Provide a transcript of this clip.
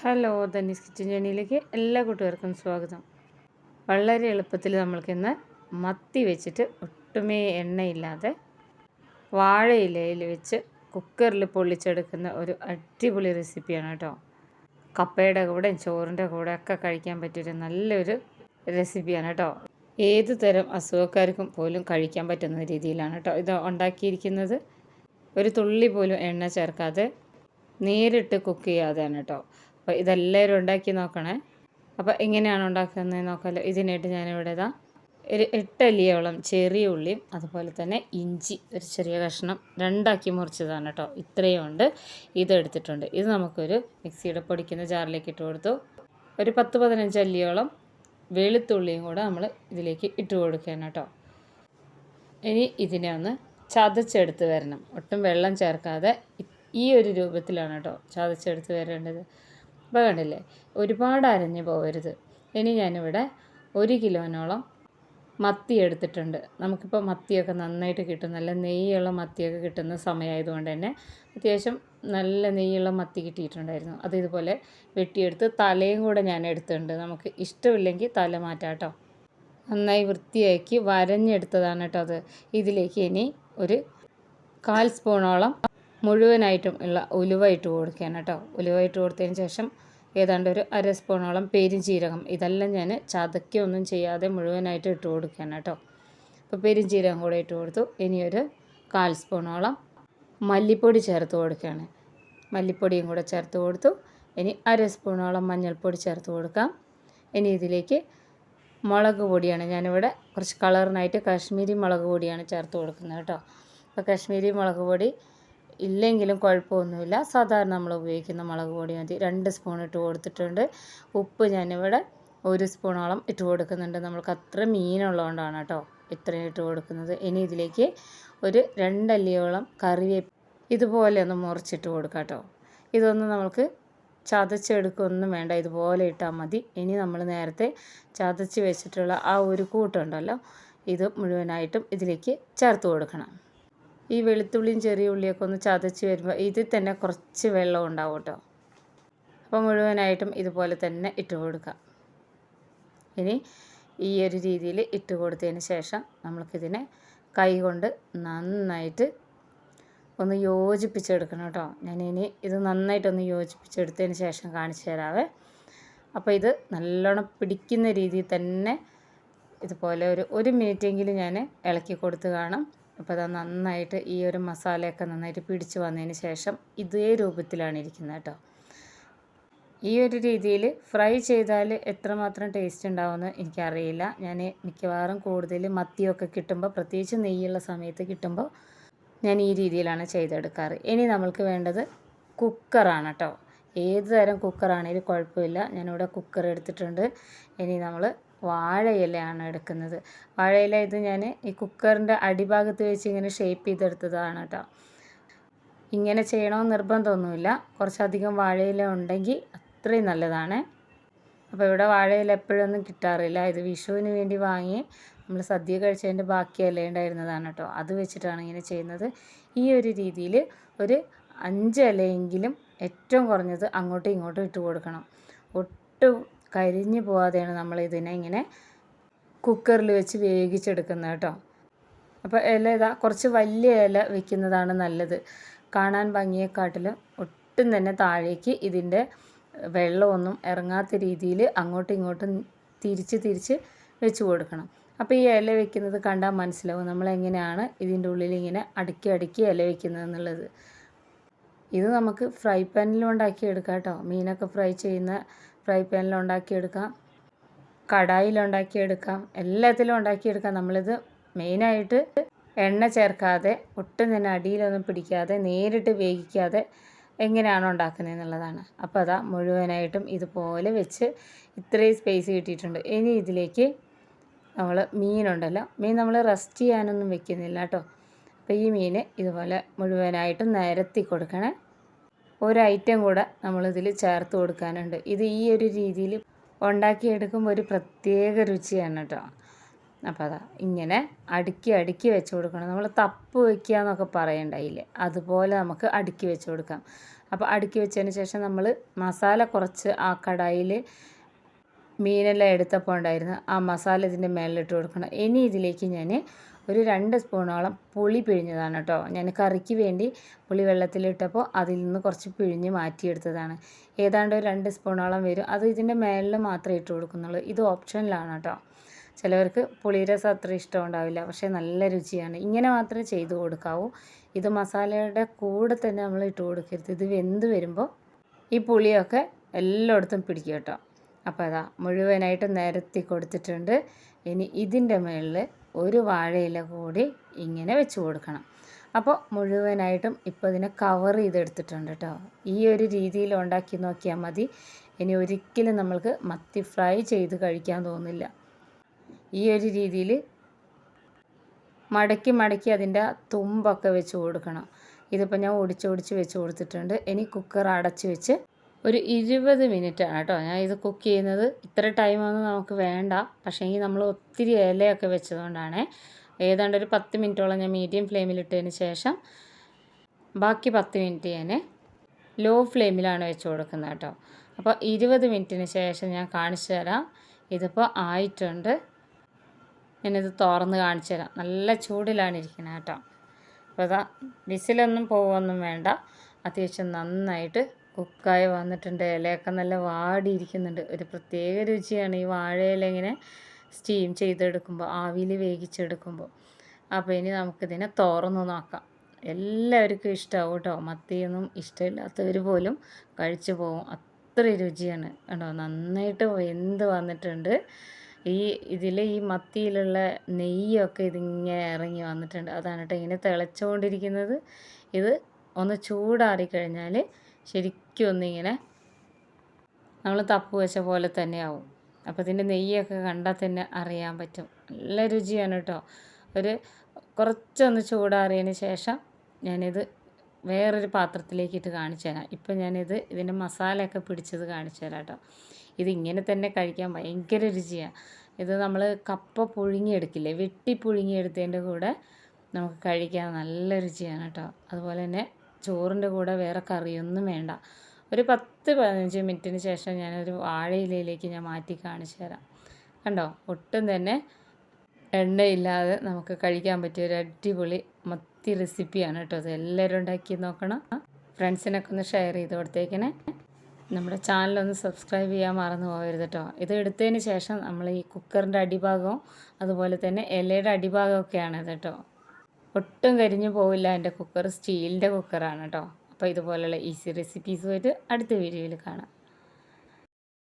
Hello Dhani's kitchen ജേണിയിലേക്ക് എല്ലാ കൂട്ടുകാർക്കും സ്വാഗതം. വളരെ എളുപ്പത്തിൽ നമ്മൾക്കിന്ന് മത്തി വെച്ചിട്ട് ഒട്ടുമേ എണ്ണയില്ലാതെ വാഴയിലയിൽ വെച്ച് കുക്കറിൽ പൊള്ളിച്ചെടുക്കുന്ന ഒരു അടിപൊളി റെസിപ്പിയാണ് കേട്ടോ. കപ്പയുടെ കൂടെ ചോറിന്റെ കൂടെ ഒക്കെ കഴിക്കാൻ പറ്റിയൊരു നല്ലൊരു റെസിപ്പിയാണ് കേട്ടോ. ഏത് തരം അസുഖക്കാർക്കും പോലും കഴിക്കാൻ പറ്റുന്ന രീതിയിലാണ് കേട്ടോ ഇത് ഉണ്ടാക്കിയിരിക്കുന്നത്. ഒരു തുള്ളി പോലും എണ്ണ ചേർക്കാതെ നേരിട്ട് കുക്ക് ചെയ്യാതെയാണ് കേട്ടോ. അപ്പോൾ ഇതെല്ലാവരും ഉണ്ടാക്കി നോക്കണേ. അപ്പോൾ എങ്ങനെയാണ് ഉണ്ടാക്കുന്നത് നോക്കാമല്ലോ ഇതിനായിട്ട് ഞാനിവിടെ ഇതാ ഒരു എട്ടല്ലിയോളം ചെറിയ ഉള്ളിയും അതുപോലെ തന്നെ ഇഞ്ചി ഒരു ചെറിയ കഷ്ണം രണ്ടാക്കി മുറിച്ചതാണ് കേട്ടോ ഇത്രയും ഉണ്ട്. ഇതെടുത്തിട്ടുണ്ട് ഇത് നമുക്കൊരു മിക്സിയുടെ പൊടിക്കുന്ന ജാറിലേക്ക് ഇട്ട് കൊടുത്തു. ഒരു പത്ത് പതിനഞ്ച് അല്ലിയോളം വെളുത്തുള്ളിയും കൂടെ നമ്മൾ ഇതിലേക്ക് ഇട്ട് കൊടുക്കുകയാണ് കേട്ടോ ഇനി ഇതിനെ ഒന്ന് ചതച്ചെടുത്ത് വരണം. ഒട്ടും വെള്ളം ചേർക്കാതെ ഈ ഒരു രൂപത്തിലാണ് കേട്ടോ ചതച്ചെടുത്ത് വരേണ്ടത്. അപ്പോൾ കണ്ടില്ലേ ഒരുപാട് അരഞ്ഞു പോകരുത് ഇനി ഞാനിവിടെ ഒരു കിലോനോളം മത്തി എടുത്തിട്ടുണ്ട്. നമുക്കിപ്പോൾ മത്തിയൊക്കെ നന്നായിട്ട് കിട്ടും. നല്ല നെയ്യുള്ള മത്തിയൊക്കെ കിട്ടുന്ന സമയമായതുകൊണ്ട് തന്നെ അത്യാവശ്യം നല്ല നെയ്യുള്ള മത്തി കിട്ടിയിട്ടുണ്ടായിരുന്നു. അത് ഇതുപോലെ വെട്ടിയെടുത്ത് തലയും കൂടെ ഞാൻ എടുത്തിട്ടുണ്ട്. നമുക്ക് ഇഷ്ടമില്ലെങ്കിൽ തല മാറ്റാം കേട്ടോ. നന്നായി വൃത്തിയാക്കി വരഞ്ഞെടുത്തതാണ് കേട്ടോ അത്. ഇതിലേക്ക് ഇനി ഒരു കാൽ സ്പൂണോളം മുഴുവനായിട്ടും ഉള്ള ഉലുവ ഇട്ട് കൊടുക്കുകയാണ് കേട്ടോ. ഉലുവ ഇട്ട് കൊടുത്തതിന് ശേഷം ഏതാണ്ട് ഒരു അര സ്പൂണോളം പെരുംജീരകം ഇതെല്ലാം ഞാൻ ചതക്കി ഒന്നും ചെയ്യാതെ മുഴുവനായിട്ട് ഇട്ട് കൊടുക്കുകയാണ് കേട്ടോ. അപ്പോൾ പെരുംജീരകം കൂടെ ഇട്ട് കൊടുത്തു. ഇനിയൊരു കാൽ സ്പൂണോളം മല്ലിപ്പൊടി ചേർത്ത് കൊടുക്കുകയാണ്. മല്ലിപ്പൊടിയും കൂടെ ചേർത്ത് കൊടുത്തു. ഇനി അര സ്പൂണോളം മഞ്ഞൾപ്പൊടി ചേർത്ത് കൊടുക്കാം. ഇനി ഇതിലേക്ക് മുളക് പൊടിയാണ് ഞാനിവിടെ കുറച്ച് കളറിനായിട്ട് കാശ്മീരി മുളക് പൊടിയാണ് ചേർത്ത് കൊടുക്കുന്നത് കേട്ടോ. അപ്പോൾ കാശ്മീരി മുളക് പൊടി ഇല്ലെങ്കിലും കുഴപ്പമൊന്നുമില്ല. സാധാരണ നമ്മൾ ഉപയോഗിക്കുന്ന മുളക് പൊടി മതി. രണ്ട് സ്പൂൺ ഇട്ട് കൊടുത്തിട്ടുണ്ട്. ഉപ്പ് ഞാനിവിടെ ഒരു സ്പൂണോളം ഇട്ട് കൊടുക്കുന്നുണ്ട്. നമ്മൾക്ക് അത്ര മീനുള്ളതുകൊണ്ടാണ് കേട്ടോ ഇത്രയും ഇട്ട് കൊടുക്കുന്നത്. ഇനി ഇതിലേക്ക് ഒരു രണ്ടല്ലിയോളം കറിവേപ്പ് ഇതുപോലെ ഒന്ന് മുറിച്ചിട്ട് കൊടുക്കാം കേട്ടോ. ഇതൊന്ന് നമുക്ക് ചതച്ചെടുക്കൊന്നും വേണ്ട. ഇതുപോലെ ഇട്ടാൽ മതി. ഇനി നമ്മൾ നേരത്തെ ചതച്ച് വെച്ചിട്ടുള്ള ആ ഒരു കൂട്ടുണ്ടല്ലോ. ഇത് മുഴുവനായിട്ടും ഇതിലേക്ക് ചേർത്ത് കൊടുക്കണം. ഈ വെളുത്തുള്ളിയും ചെറിയ ഉള്ളിയൊക്കെ ഒന്ന് ചതച്ച് വരുമ്പോൾ ഇതിൽ തന്നെ കുറച്ച് വെള്ളം ഉണ്ടാവും കേട്ടോ. അപ്പോൾ മുഴുവനായിട്ടും ഇതുപോലെ തന്നെ ഇട്ട് കൊടുക്കാം. ഇനി ഈ ഒരു രീതിയിൽ ഇട്ട് കൊടുത്തതിന് ശേഷം നമ്മൾക്കിതിനെ കൈ കൊണ്ട് നന്നായിട്ട് ഒന്ന് യോജിപ്പിച്ചെടുക്കണം കേട്ടോ. ഞാനിനി ഇത് നന്നായിട്ടൊന്ന് യോജിപ്പിച്ചെടുത്തതിന് ശേഷം കാണിച്ചു തരാവേ. അപ്പോൾ ഇത് നല്ലോണം പിടിക്കുന്ന രീതിയിൽ തന്നെ ഇതുപോലെ ഒരു ഒരു മിനിറ്റെങ്കിലും ഞാൻ ഇളക്കി കൊടുത്ത് കാണാം. അപ്പോൾ അത് നന്നായിട്ട് ഈ ഒരു മസാലയൊക്കെ നന്നായിട്ട് പിടിച്ച് വന്നതിന് ശേഷം ഇതേ രൂപത്തിലാണ് ഇരിക്കുന്നത് കേട്ടോ. ഈ ഒരു രീതിയിൽ ഫ്രൈ ചെയ്താൽ എത്രമാത്രം ടേസ്റ്റ് ഉണ്ടാവുമെന്ന് എനിക്കറിയില്ല. ഞാൻ മിക്കവാറും കൂടുതൽ മത്തിയൊക്കെ കിട്ടുമ്പോൾ പ്രത്യേകിച്ച് നെയ്യുള്ള സമയത്ത് കിട്ടുമ്പോൾ ഞാൻ ഈ രീതിയിലാണ് ചെയ്തെടുക്കാറ്. ഇനി നമ്മൾക്ക് വേണ്ടത് കുക്കറാണ് കേട്ടോ. ഏത് തരം കുക്കറാണെങ്കിലും കുഴപ്പമില്ല. ഞാനിവിടെ കുക്കർ എടുത്തിട്ടുണ്ട്. ഇനി നമ്മൾ വാഴയിലയാണ് എടുക്കുന്നത്. വാഴയില ഇത് ഞാൻ ഈ കുക്കറിന്റെ അടിഭാഗത്ത് വെച്ച് ഇങ്ങനെ ഷേപ്പ് ചെയ്തെടുത്തതാണ് കേട്ടോ. ഇങ്ങനെ ചെയ്യണമെന്ന് നിർബന്ധമൊന്നുമില്ല. കുറച്ചധികം വാഴയില ഉണ്ടെങ്കിൽ അത്രയും നല്ലതാണ്. അപ്പോൾ ഇവിടെ വാഴയില എപ്പോഴൊന്നും കിട്ടാറില്ല. ഇത് വിഷുവിന് വേണ്ടി വാങ്ങി നമ്മൾ സദ്യ കഴിച്ചതിന്റെ ബാക്കി ഇല ഉണ്ടായിരുന്നതാണ് കേട്ടോ. അത് വെച്ചിട്ടാണ് ഇങ്ങനെ ചെയ്യുന്നത്. ഈ ഒരു രീതിയിൽ ഒരു അഞ്ച് ഇലയെങ്കിലും ഏറ്റവും കുറഞ്ഞത് അങ്ങോട്ടും ഇങ്ങോട്ടും ഇട്ട് കൊടുക്കണം. ഒട്ടും കരിഞ്ഞു പോവാതെയാണ് നമ്മൾ ഇതിനെ ഇങ്ങനെ കുക്കറിൽ വെച്ച് വേവിച്ചെടുക്കുന്നത് കേട്ടോ. അപ്പോൾ ഇല ഇതാ കുറച്ച് വലിയ ഇല വെക്കുന്നതാണ് നല്ലത്. കാണാൻ ഭംഗിയെക്കാട്ടിലും ഒട്ടും തന്നെ താഴേക്ക് ഇതിന്റെ വെള്ളമൊന്നും ഇറങ്ങാത്ത രീതിയിൽ അങ്ങോട്ടും ഇങ്ങോട്ടും തിരിച്ച് തിരിച്ച് വെച്ച് കൊടുക്കണം. അപ്പോൾ ഈ ഇല വെക്കുന്നത് കണ്ടാൽ മനസ്സിലാവും നമ്മൾ എങ്ങനെയാണ് ഇതിന്റെ ഉള്ളിൽ ഇങ്ങനെ അടുക്കി അടുക്കി ഇല വെക്കുന്നത് എന്നുള്ളത്. ഇത് നമുക്ക് ഫ്രൈ പാനിലും ഉണ്ടാക്കിയെടുക്കാം കേട്ടോ മീനൊക്കെ ഫ്രൈ ചെയ്യുന്ന ഫ്രൈ പാനിൽ ഉണ്ടാക്കിയെടുക്കാം. കടായിൽ ഉണ്ടാക്കിയെടുക്കാം. എല്ലാത്തിലും ഉണ്ടാക്കിയെടുക്കാം. നമ്മളിത് മെയിനായിട്ട് എണ്ണ ചേർക്കാതെ ഒട്ടും തന്നെ അടിയിലൊന്നും പിടിക്കാതെ നേരിട്ട് വേവിക്കാതെ എങ്ങനെയാണ് ഉണ്ടാക്കുന്നത് എന്നുള്ളതാണ്. അപ്പോൾ അതാ മുഴുവനായിട്ടും ഇതുപോലെ വെച്ച് ഇത്രയും സ്പേസ് കിട്ടിയിട്ടുണ്ട്. ഇനി ഇതിലേക്ക് നമ്മൾ മീനുണ്ടല്ലോ. മീൻ നമ്മൾ റെസ്റ്റ് ചെയ്യാനൊന്നും വെക്കുന്നില്ല കേട്ടോ. അപ്പോൾ ഈ മീൻ ഇതുപോലെ മുഴുവനായിട്ടും നിരത്തി കൊടുക്കണേ. ഒരു ഐറ്റം കൂടെ നമ്മളിതിൽ ചേർത്ത് കൊടുക്കാനുണ്ട്. ഇത് ഈ ഒരു രീതിയിൽ ഉണ്ടാക്കിയെടുക്കുമ്പോൾ ഒരു പ്രത്യേക രുചിയാണ് കേട്ടോ അപ്പോൾ അതാ ഇങ്ങനെ അടുക്കി അടുക്കി വെച്ച് കൊടുക്കണം. നമ്മൾ തപ്പ് വയ്ക്കുക എന്നൊക്കെ പറയണ്ടായില്ലേ അതുപോലെ നമുക്ക് അടുക്കി വെച്ച് കൊടുക്കാം. അപ്പോൾ അടുക്കി വെച്ചതിന് ശേഷം നമ്മൾ മസാല കുറച്ച് ആ കടായിൽ മീനെല്ലാം എടുത്തപ്പോൾ ഉണ്ടായിരുന്നു ആ മസാല ഇതിന്റെ മേലിലിട്ട് കൊടുക്കണം. ഇനി ഇതിലേക്ക് ഞാൻ ഒരു രണ്ട് സ്പൂണോളം പുളി പിഴിഞ്ഞതാണ് കേട്ടോ. ഞാൻ കറിക്ക് വേണ്ടി പുളി വെള്ളത്തിലിട്ടപ്പോൾ അതിൽ നിന്ന് കുറച്ച് പിഴിഞ്ഞ് മാറ്റിയെടുത്തതാണ്. ഏതാണ്ട് ഒരു രണ്ട് സ്പൂണോളം വരും. അത് ഇതിന്റെ മേലിൽ മാത്രമേ ഇട്ട് കൊടുക്കുന്നുള്ളൂ. ഇത് ഓപ്ഷനിലാണ് കേട്ടോ. ചിലവർക്ക് പുളിരസം അത്ര ഇഷ്ടം ഉണ്ടാവില്ല. പക്ഷേ നല്ല രുചിയാണ്. ഇങ്ങനെ മാത്രമേ ചെയ്ത് കൊടുക്കാവൂ. ഇത് മസാലയുടെ കൂടെ തന്നെ നമ്മൾ ഇട്ട് കൊടുക്കരുത്. ഇത് വെന്ത് വരുമ്പോൾ ഈ പുളിയൊക്കെ എല്ലായിടത്തും പിടിക്കും കേട്ടോ. അപ്പോൾ അതാ മുഴുവനായിട്ട് നിരത്തി കൊടുത്തിട്ടുണ്ട്. ഇനി ഇതിന്റെ മുകളിൽ ഒരു വാഴയില കൂടി ഇങ്ങനെ വെച്ച് കൊടുക്കണം. അപ്പോൾ മുഴുവനായിട്ടും ഇപ്പോൾ ഇതിനെ കവർ ചെയ്തെടുത്തിട്ടുണ്ട് കേട്ടോ ഈ ഒരു രീതിയിൽ ഉണ്ടാക്കി നോക്കിയാൽ മതി. ഇനി ഒരിക്കലും നമ്മൾക്ക് മത്തി ഫ്രൈ ചെയ്ത് കഴിക്കാൻ തോന്നില്ല. ഈ ഒരു രീതിയിൽ മടക്കി മടക്കി അതിന്റെ തുമ്പൊക്കെ വെച്ച് കൊടുക്കണം. ഇതിപ്പോൾ ഞാൻ ഒടിച്ചൊടിച്ച് വെച്ച് കൊടുത്തിട്ടുണ്ട്. ഇനി കുക്കർ അടച്ച് വെച്ച് ഒരു ഇരുപത് മിനിറ്റ് ആണ് കേട്ടോ ഞാൻ ഇത് കുക്ക് ചെയ്യുന്നത്. ഇത്ര ടൈമൊന്നും നമുക്ക് വേണ്ട. പക്ഷേ നമ്മൾ ഒത്തിരി ഇലയൊക്കെ വെച്ചതുകൊണ്ടാണ്. ഏതാണ്ട് ഒരു പത്ത് മിനിറ്റോളം ഞാൻ മീഡിയം ഫ്ലെയിമിലിട്ടതിന് ശേഷം ബാക്കി പത്ത് മിനിറ്റ് ഞാൻ ലോ ഫ്ലെയിമിലാണ് വെച്ച് കൊടുക്കുന്നത് കേട്ടോ. അപ്പോൾ ഇരുപത് മിനിറ്റിന് ശേഷം ഞാൻ കാണിച്ചു തരാം. ഇതിപ്പോൾ ആയിട്ടുണ്ട്. ഞാനിത് തുറന്ന് കാണിച്ചു തരാം. നല്ല ചൂടിലാണ് ഇരിക്കുന്നത് കേട്ടോ. അപ്പോൾ അതാ വിസിലൊന്നും പോവൊന്നും വേണ്ട. അത്യാവശ്യം നന്നായിട്ട് കുക്കായി വന്നിട്ടുണ്ട്. ഇലയൊക്കെ നല്ല വാടിയിരിക്കുന്നുണ്ട്. ഒരു പ്രത്യേക രുചിയാണ് ഈ വാഴയില ഇങ്ങനെ സ്റ്റീം ചെയ്തെടുക്കുമ്പോൾ ആവിയിൽ വേവിച്ചെടുക്കുമ്പോൾ അപ്പോൾ ഇനി നമുക്കിതിനെ തുറന്നു നോക്കാം. എല്ലാവർക്കും ഇഷ്ടമാവും കേട്ടോ. മത്തിയൊന്നും ഇഷ്ടമില്ലാത്തവർ പോലും കഴിച്ചു പോകും. അത്ര രുചിയാണ് കേട്ടോ. നന്നായിട്ട് വെന്ത് വന്നിട്ടുണ്ട്. ഈ ഇതിൽ ഈ മത്തിയിലുള്ള നെയ്യൊക്കെ ഇതിങ്ങനെ ഇറങ്ങി വന്നിട്ടുണ്ട്. അതാണ് കേട്ടോ ഇങ്ങനെ തിളച്ചുകൊണ്ടിരിക്കുന്നത്. ഇത് ഒന്ന് ചൂടാറി കഴിഞ്ഞാൽ ശരിക്കും ഒന്നിങ്ങനെ നമ്മൾ തപ്പ് വെച്ച പോലെ തന്നെ ആവും. അപ്പോൾ ഇതിന്റെ നെയ്യൊക്കെ കണ്ടാൽ തന്നെ അറിയാൻ പറ്റും. നല്ല രുചിയാണ് കേട്ടോ ഒരു കുറച്ചൊന്ന് ചൂടാറിയതിന് ശേഷം ഞാനിത് വേറൊരു പാത്രത്തിലേക്കിട്ട് കാണിച്ചു തരാം ഇപ്പം ഞാനിത് ഇതിന്റെ മസാലയൊക്കെ പിടിച്ചത് കാണിച്ചു തരാം കേട്ടോ ഇതിങ്ങനെ തന്നെ കഴിക്കാൻ ഭയങ്കര രുചിയാണ് ഇത് നമ്മൾ കപ്പ പുഴുങ്ങിയെടുക്കില്ലേ? വെട്ടി പുഴുങ്ങിയെടുത്തതിന്റെ കൂടെ നമുക്ക് കഴിക്കാൻ നല്ല രുചിയാണ് കേട്ടോ അതുപോലെ തന്നെ ചോറിന്റെ കൂടെ വേറെ കറിയൊന്നും വേണ്ട. ഒരു പത്ത് പതിനഞ്ച് മിനിറ്റിന് ശേഷം ഞാനൊരു വാഴയിലയിലേക്ക് ഞാൻ മാറ്റി കാണിച്ചു തരാം. കണ്ടോ? ഒട്ടും തന്നെ എണ്ണയില്ലാതെ നമുക്ക് കഴിക്കാൻ പറ്റിയ ഒരു അടിപൊളി മത്തി റെസിപ്പിയാണ് കേട്ടോ അത് എല്ലാവരും ഉണ്ടാക്കി നോക്കണം. ഫ്രണ്ട്സിനൊക്കെ ഒന്ന് ഷെയർ ചെയ്ത് കൊടുത്തേക്കണേ. നമ്മുടെ ചാനലൊന്ന് സബ്സ്ക്രൈബ് ചെയ്യാൻ മറന്നു പോകരുത് കേട്ടോ. ഇത് എടുത്തതിന് ശേഷം നമ്മൾ ഈ കുക്കറിന്റെ അടിഭാഗവും അതുപോലെ തന്നെ ഇലയുടെ അടിഭാഗമൊക്കെയാണ് കേട്ടോ. ഒട്ടും കരിഞ്ഞു പോവില്ല. എന്റെ കുക്കർ സ്റ്റീലിന്റെ കുക്കറാണ് കേട്ടോ. അപ്പോൾ ഇതുപോലെയുള്ള ഈസി റെസിപ്പീസുമായിട്ട് അടുത്ത വീഡിയോയിൽ കാണാം.